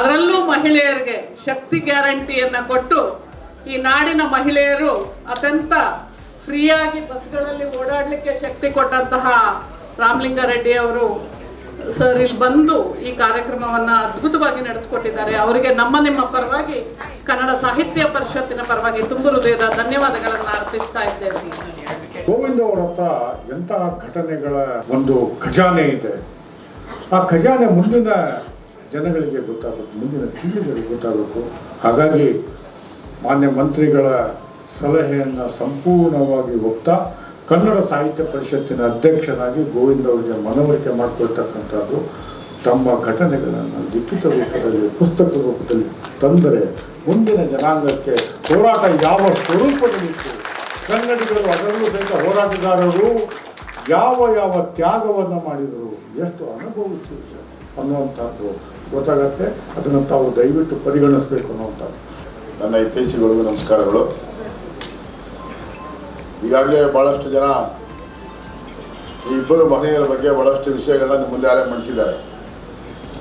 ಅದರಲ್ಲೂ ಮಹಿಳೆಯರಿಗೆ ಶಕ್ತಿ ಗ್ಯಾರಂಟಿಯನ್ನು ಕೊಟ್ಟು ಈ ನಾಡಿನ ಮಹಿಳೆಯರು ಅತ್ಯಂತ ಫ್ರೀಯಾಗಿ ಬಸ್ಗಳಲ್ಲಿ ಓಡಾಡಲಿಕ್ಕೆ ಶಕ್ತಿ ಕೊಟ್ಟಂತಹ ರಾಮಲಿಂಗಾರೆಡ್ಡಿ ಅವರು, ಸರ್ ಇಲ್ಲಿ ಬಂದು ಈ ಕಾರ್ಯಕ್ರಮವನ್ನು ಅದ್ಭುತವಾಗಿ ನಡೆಸಿಕೊಟ್ಟಿದ್ದಾರೆ. ಅವರಿಗೆ ನಮ್ಮ ನಿಮ್ಮ ಪರವಾಗಿ ಕನ್ನಡ ಸಾಹಿತ್ಯ ಪರಿಷತ್ತಿನ ಪರವಾಗಿ ತುಂಬ ಹೃದಯದ ಧನ್ಯವಾದಗಳನ್ನು ಅರ್ಪಿಸ್ತಾ ಇದ್ದೇವೆ ಗೋವಿಂದ ಅವರ ಹತ್ರ ಎಂತಹ ಘಟನೆಗಳ ಒಂದು ಖಜಾನೆ ಇದೆ. ಆ ಖಜಾನೆ ಮುಂದಿನ ಜನಗಳಿಗೆ ಗೊತ್ತಾಗಬೇಕು ಮುಂದಿನ ಪೀಳಿಗೆಗಳಿಗೆ ಗೊತ್ತಾಗಬೇಕು ಹಾಗಾಗಿ ಮಾನ್ಯ ಮಂತ್ರಿಗಳ ಸಲಹೆಯನ್ನು ಸಂಪೂರ್ಣವಾಗಿ ಒಪ್ತಾ, ಕನ್ನಡ ಸಾಹಿತ್ಯ ಪರಿಷತ್ತಿನ ಅಧ್ಯಕ್ಷನಾಗಿ ಗೋವಿಂದ ಅವರಿಗೆ ಮನವರಿಕೆ ಮಾಡಿಕೊಳ್ತಕ್ಕಂಥದ್ದು ತಮ್ಮ ಘಟನೆಗಳನ್ನು ಲಿಖಿತ ರೂಪದಲ್ಲಿ, ಪುಸ್ತಕ ರೂಪದಲ್ಲಿ ತಂದರೆ ಮುಂದಿನ ಜನಾಂಗಕ್ಕೆ ಹೋರಾಟ ಯಾವ ಸ್ವರೂಪದಲ್ಲಿತ್ತು? ಕನ್ನಡಿಗರು ಅದರಲ್ಲೂ ಸಹಿತ ಹೋರಾಟಗಾರರು. ಯಾವ ಯಾವ ತ್ಯಾಗವನ್ನು ಮಾಡಿದರು? ಎಷ್ಟು ಅನುಭವಿಸಿದ್ದಾರೆ ಅನ್ನುವಂಥದ್ದು ಗೊತ್ತಾಗತ್ತೆ, ಅದನ್ನು ತಾವು ದಯವಿಟ್ಟು ಪರಿಗಣಿಸಬೇಕು ಅನ್ನುವಂಥದ್ದು. ನನ್ನ ಇತ್ತೀಚೆಗಳಿಗೂ ನಮಸ್ಕಾರಗಳು. ಈಗಾಗಲೇ ಭಾಳಷ್ಟು ಜನ ಈ ಇಬ್ಬರು ಮಹನೀಯರ ಬಗ್ಗೆ ಭಾಳಷ್ಟು ವಿಷಯಗಳನ್ನ ನಿಮ್ಮ ಮುಂದೆ ಯಾರೇ ಮಂಡಿಸಿದ್ದಾರೆ.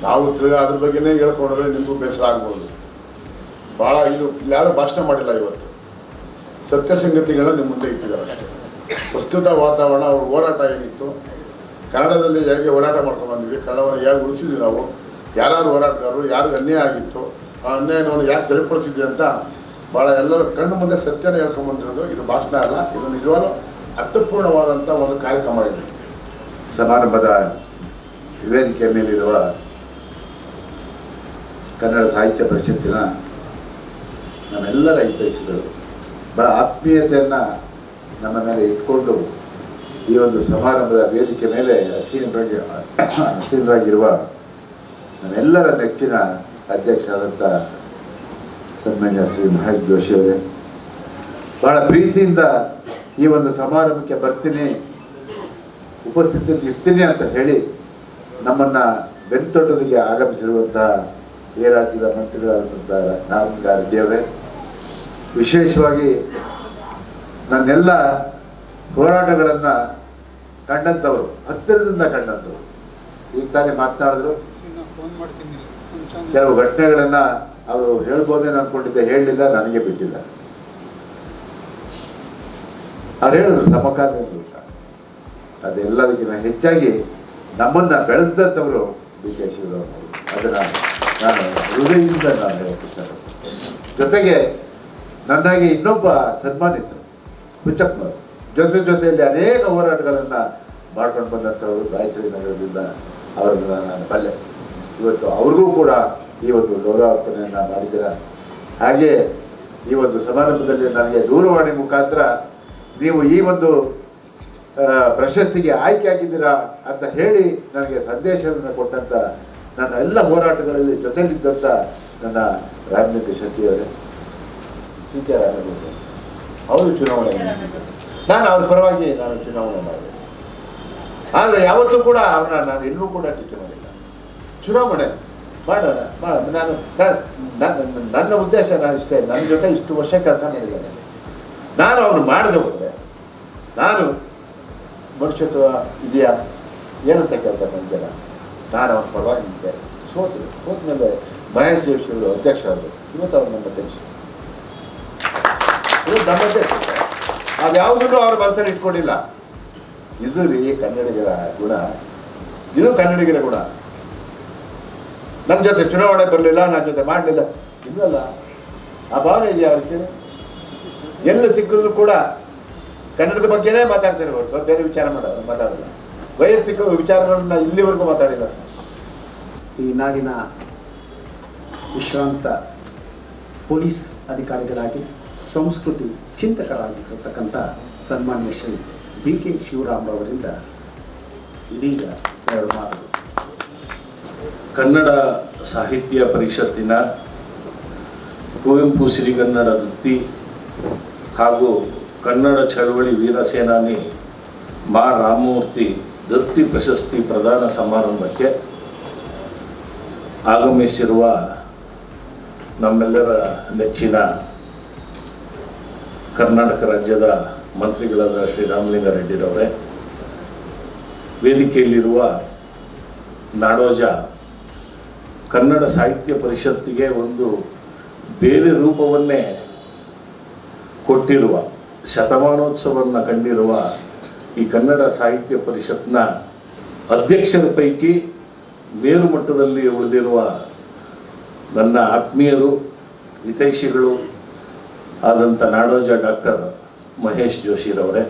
ನಾವು ತಿರ್ಗಾ ಅದ್ರ ಬಗ್ಗೆನೇ ಹೇಳ್ಕೊಂಡ್ರೆ ನಿಮಗೂ ಬೇಸರ ಆಗ್ಬೋದು. ಭಾಳ ಇದು ಇಲ್ಲಿ ಯಾರೂ ಭಾಷಣ ಮಾಡಿಲ್ಲ ಇವತ್ತು. ಸತ್ಯ ಸಂಗತಿಗಳನ್ನ ನಿಮ್ಮ ಮುಂದೆ ಇಟ್ಟಿದ್ದಾರೆ ಅಷ್ಟೇ. ಪ್ರಸ್ತುತ ವಾತಾವರಣ, ಅವ್ರ ಹೋರಾಟ ಏನಿತ್ತು? ಕನ್ನಡದಲ್ಲಿ ಹೇಗೆ ಹೋರಾಟ ಮಾಡ್ಕೊಂಡು ಬಂದ್ವಿ ಕನ್ನಡವನ್ನು ಹೇಗೆ ಉಳಿಸಿದ್ವಿ ನಾವು? ಯಾರ್ಯಾರು ಹೋರಾಟಗಾರರು, ಯಾರಿಗೆ ಅನ್ಯಾಯ ಆಗಿತ್ತು ಆ ಅನ್ಯಾಯವನ್ನು ಯಾಕೆ ಸರಿಪಡಿಸಿದ್ವಿ ಅಂತ ಭಾಳ ಎಲ್ಲರೂ ಕಣ್ಣು ಮುಂದೆ ಸತ್ಯನ ಹೇಳ್ಕೊಂಬಂದಿರೋದು. ಇದು ಭಾಷಣ ಅಲ್ಲ, ಇದು ನಿಜವಾಗ್ಲೂ ಅರ್ಥಪೂರ್ಣವಾದಂಥ ಒಂದು ಕಾರ್ಯಕ್ರಮ ಇದೆ. ಸಮಾರಂಭದ ವೇದಿಕೆ ಮೇಲಿರುವ ಕನ್ನಡ ಸಾಹಿತ್ಯ ಪರಿಷತ್ತಿನ ನಮ್ಮೆಲ್ಲರ ಹಿತೈಷಿಗಳು ಬಹಳ ಆತ್ಮೀಯತೆಯನ್ನು ನಮ್ಮ ಮೇಲೆ ಇಟ್ಕೊಂಡು ಈ ಒಂದು ಸಮಾರಂಭದ ವೇದಿಕೆ ಮೇಲೆ ಹಸೀನರಾಗಿ, ಹಸೀನರಾಗಿರುವ ನಮ್ಮೆಲ್ಲರ ನೆಚ್ಚಿನ ಅಧ್ಯಕ್ಷರಾದಂಥ ಸನ್ಮಾನ್ಯ ಶ್ರೀ ಮಹೇಶ್ ಜೋಶಿ ಅವರೇ, ಬಹಳ ಪ್ರೀತಿಯಿಂದ ಈ ಒಂದು ಸಮಾರಂಭಕ್ಕೆ ಬರ್ತೀನಿ, ಉಪಸ್ಥಿತಿಯಲ್ಲಿ ಇರ್ತೀನಿ ಅಂತ ಹೇಳಿ ನಮ್ಮನ್ನು ಬೆನ್ತೊಟ್ಟದಿಗೆ ಆಗಮಿಸಿರುವಂತಹ ಈ ರಾಜ್ಯದ ಮಂತ್ರಿಗಳಾದಂಥ ನಾರಾಯಣ ರೆಡ್ಡಿಯವರೇ ವಿಶೇಷವಾಗಿ ನನ್ನೆಲ್ಲ ಹೋರಾಟಗಳನ್ನು ಕಂಡಂಥವರು ಹತ್ತಿರದಿಂದ ಕಂಡಂಥವ್ರು ಈಗ ತಾನೇ ಮಾತನಾಡಿದ್ರು ಕೆಲವು ಘಟನೆಗಳನ್ನು ಅವರು ಹೇಳ್ಬೋದೇನೋ ಅನ್ಕೊಂಡಿದ್ದೆ, ಹೇಳಲಿಲ್ಲ, ನನಗೆ ಬಿಟ್ಟಿಲ್ಲ. ಅವ್ರು ಹೇಳಿದ್ರು, ಸಮಕಾಲೀನ ಅಂತ ಅದೆಲ್ಲದಕ್ಕಿಂತ ಹೆಚ್ಚಾಗಿ ನಮ್ಮನ್ನು ಬೆಳೆಸಿದಂಥವರು ಬಿ ಕೆ ಶಿವರಾಮ್ ಅದನ್ನು ನಾನು ಹೃದಯದಿಂದ ನಾನು ಹೇಳಕ್ಕೆ ಇಷ್ಟಪಡ್ತೀನಿ. ಜೊತೆಗೆ ನನ್ನಾಗಿ ಇನ್ನೊಬ್ಬ ಸನ್ಮಾನಿತರು, ಹುಚ್ಚಪ್ಪನವರು. ಜೊತೆ ಜೊತೆಯಲ್ಲಿ ಅನೇಕ ಹೋರಾಟಗಳನ್ನು ಮಾಡ್ಕೊಂಡು ಬಂದಂಥವರು ಗಾಯತ್ರಿ ನಗರದಿಂದ ಅವರನ್ನು ನಾನು ಬಲ್ಲೆ. ಇವತ್ತು ಅವ್ರಿಗೂ ಕೂಡ ಈ ಒಂದು ಗೌರವಾರ್ಪಣೆಯನ್ನು ಮಾಡಿದ್ದೀರ. ಹಾಗೆ ಈ ಒಂದು ಸಮಾರಂಭದಲ್ಲಿ ನನಗೆ ದೂರವಾಣಿ ಮುಖಾಂತರ ನೀವು ಈ ಒಂದು ಪ್ರಶಸ್ತಿಗೆ ಆಯ್ಕೆ ಆಗಿದ್ದೀರಾ ಅಂತ ಹೇಳಿ ನನಗೆ ಸಂದೇಶವನ್ನು ಕೊಟ್ಟಂಥ ನನ್ನ ಎಲ್ಲ ಹೋರಾಟಗಳಲ್ಲಿ ಜೊತೆಲಿದ್ದಂಥ ನನ್ನ ರಾಮಲಿಂಗ ಶಕ್ತಿಯವರೇ ಸಿ ಕೆ ರಾಮಲಿಂಗ ಅವರು ಚುನಾವಣೆ. ನಾನು ಅವ್ರ ಪರವಾಗಿ ನಾನು ಚುನಾವಣೆ ಮಾಡಿದೆ. ಆದರೆ ಯಾವತ್ತೂ ಕೂಡ ಅವನ ನಾನು ಇನ್ನೂ ಕೂಡ ಟೀಕೆ ಮಾಡಿಲ್ಲ. ಚುನಾವಣೆ ಮಾಡೋಣ ಮಾಡೋಣ ನಾನು ನಾನು, ನನ್ನ ಉದ್ದೇಶ ನಾನು ಇಷ್ಟೇ, ನನ್ನ ಜೊತೆ ಇಷ್ಟು ವರ್ಷ ಕೆಲಸ ಮಾಡಿದ್ದೇನೆ. ನಾನು ಅವನು ಮಾಡಿದೆ ನಾನು ಮನುಷ್ಯತ್ವ ಇದೆಯಾ? ಏನಂತ ಕೇಳ್ತಾರೆ ನನ್ನ ಜನ? ನಾನು ಅವನ ಪರವಾಗಿ ನಿಂತೆ. ಸೋತರು ಸೋತ ಮೇಲೆ ಮಹೇಶ್ ಜೋಶಿ ಅವರು ಅಧ್ಯಕ್ಷ ಆದರು ಇವತ್ತು ಅವ್ರು ನಮ್ಮ ಅಧ್ಯಕ್ಷ. ಇವತ್ತು ನಮ್ಮ ಅಧ್ಯಕ್ಷ. ಅದ್ಯಾವುದನ್ನು ಅವ್ರ ಮನಸ್ಸಲ್ಲಿ ಇಟ್ಕೊಂಡಿಲ್ಲ. ಇದು ರೀ ಕನ್ನಡಿಗರ ಗುಣ. ಇದು ಕನ್ನಡಿಗರ ಗುಣ. ನನ್ನ ಜೊತೆ ಚುನಾವಣೆ ಬರಲಿಲ್ಲ ನನ್ನ ಜೊತೆ ಮಾಡಲಿಲ್ಲ. ಇಲ್ಲಲ್ಲ, ಆ ಭಾವನೆ ಇದೆಯಾ ಅವ್ರಿಗೆ? ಎಲ್ಲ ಸಿಕ್ಕಿದ್ರು ಕೂಡ ಕನ್ನಡದ ಬಗ್ಗೆನೇ ಮಾತಾಡ್ತಾರೆ ಹೊರತು ಬೇರೆ ವಿಚಾರ ಮಾಡೋದು ಮಾತಾಡಲ್ಲ ವೈಯಕ್ತಿಕ ವಿಚಾರಗಳನ್ನ ಇಲ್ಲಿವರೆಗೂ ಮಾತಾಡಿಲ್ಲ ಈ ನಾಡಿನ ವಿಶ್ರಾಂತ ಪೊಲೀಸ್ ಅಧಿಕಾರಿಗಳಾಗಿ, ಸಂಸ್ಕೃತಿ ಚಿಂತಕರಾಗಿರ್ತಕ್ಕಂಥ ಸನ್ಮಾನ್ಯ ಶ್ರೀ ಬಿ ಕೆ ಶಿವರಾಮ್ ಅವರಿಂದ ಇದೀಗ ಎರಡು ಮಾತುಗಳು. ಕನ್ನಡ ಸಾಹಿತ್ಯ ಪರಿಷತ್ತಿನ ಕುವೆಂಪು ಸಿರಿಗನ್ನಡ ದತ್ತಿ ಹಾಗೂ ಕನ್ನಡ ಚಳವಳಿ ವೀರಸೇನಾನಿ ಮಾ. ರಾಮಮೂರ್ತಿ ದತ್ತಿ ಪ್ರಶಸ್ತಿ ಪ್ರದಾನ ಸಮಾರಂಭಕ್ಕೆ ಆಗಮಿಸಿರುವ ನಮ್ಮೆಲ್ಲರ ನೆಚ್ಚಿನ ಕರ್ನಾಟಕ ರಾಜ್ಯದ ಮಂತ್ರಿಗಳಾದ ಶ್ರೀ ರಾಮಲಿಂಗಾರೆಡ್ಡಿರವರೇ ವೇದಿಕೆಯಲ್ಲಿರುವ ನಾಡೋಜ ಕನ್ನಡ ಸಾಹಿತ್ಯ ಪರಿಷತ್ತಿಗೆ ಒಂದು ಬೇರೆ ರೂಪವನ್ನೇ ಕೊಟ್ಟಿರುವ ಶತಮಾನೋತ್ಸವವನ್ನು ಕಂಡಿರುವ ಈ ಕನ್ನಡ ಸಾಹಿತ್ಯ ಪರಿಷತ್ನ ಅಧ್ಯಕ್ಷರ ಪೈಕಿ ಮೇರು ಮಟ್ಟದಲ್ಲಿ ಉಳಿದಿರುವ ನನ್ನ ಆತ್ಮೀಯರು, ಹಿತೈಷಿಗಳು ಆದಂಥ ನಾಡೋಜ ಡಾಕ್ಟರ್ ಮಹೇಶ್ ಜೋಶಿರವರೇ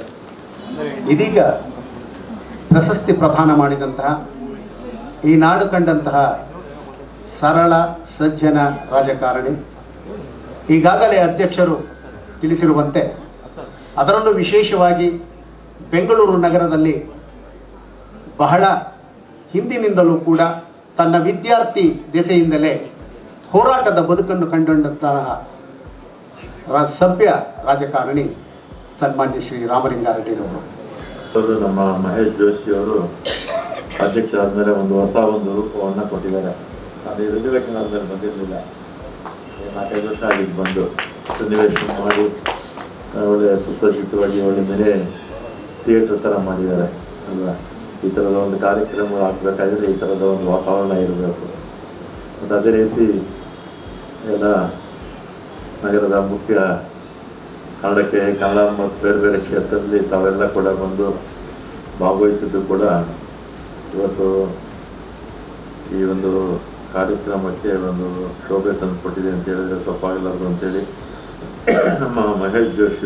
ಇದೀಗ ಪ್ರಶಸ್ತಿ ಪ್ರದಾನ ಮಾಡಿದಂತಹ ಈ ನಾಡು ಕಂಡಂತಹ ಸರಳ, ಸಜ್ಜನ ರಾಜಕಾರಣಿ. ಈಗಾಗಲೇ ಅಧ್ಯಕ್ಷರು ತಿಳಿಸಿರುವಂತೆ ಅದರಲ್ಲೂ ವಿಶೇಷವಾಗಿ ಬೆಂಗಳೂರು ನಗರದಲ್ಲಿ ಬಹಳ ಹಿಂದಿನಿಂದಲೂ ಕೂಡ ತನ್ನ ವಿದ್ಯಾರ್ಥಿ ದೆಸೆಯಿಂದಲೇ ಹೋರಾಟದ ಬದುಕನ್ನು ಕಂಡಂತಹ ಸಭ್ಯ ರಾಜಕಾರಣಿ ಸನ್ಮಾನ್ಯ ಶ್ರೀ ರಾಮಲಿಂಗಾರೆಡ್ಡಿರವರು. ನಮ್ಮ ಮಹೇಶ್ ಜೋಶಿಯವರು ಅಧ್ಯಕ್ಷರಾದ ಮೇಲೆ ಒಂದು ಹೊಸ ಒಂದು ರೂಪವನ್ನು ಕೊಟ್ಟಿದ್ದಾರೆ. ಅದು ರಿಸರ್ವೇಷನ್ ಆದ್ಮೇಲೆ ಬಂದಿರಲಿಲ್ಲ. ನಾಲ್ಕೈದು ವರ್ಷ ಆಗಿದ್ದು ಬಂದು. ಸನ್ನಿವೇಶ ಮಾಡಿ ಒಳ್ಳೆ ಸುಸಜ್ಜಿತವಾಗಿ ಒಳ್ಳೆ ಮೇಲೆ ಥಿಯೇಟ್ರ್ ಥರ ಮಾಡಿದ್ದಾರೆ, ಅಲ್ವಾ? ಈ ಥರದ ಒಂದು ಕಾರ್ಯಕ್ರಮ ಹಾಕಬೇಕಾದ್ರೆ ಈ ಥರದ ಒಂದು ವಾತಾವರಣ ಇರಬೇಕು. ಮತ್ತು ಅದೇ ರೀತಿ ಎಲ್ಲ ನಗರದ ಮುಖ್ಯ ಕನ್ನಡಕ್ಕೆ ಕನ್ನಡ ಮತ್ತು ಬೇರೆ ಬೇರೆ ಕ್ಷೇತ್ರದಲ್ಲಿ ತಾವೆಲ್ಲ ಕೂಡ ಬಂದು ಭಾಗವಹಿಸಿದ್ದು ಕೂಡ ಇವತ್ತು ಈ ಒಂದು ಕಾರ್ಯಕ್ರಮಕ್ಕೆ ಒಂದು ಶೋಭೆ ತಂದುಕೊಟ್ಟಿದೆ ಅಂತ ಹೇಳಿದ್ರೆ ತಪ್ಪಾಗಲಾರ್ದು ಅಂತೇಳಿ. ನಮ್ಮ ಮಹೇಶ್ ಜೋಶಿ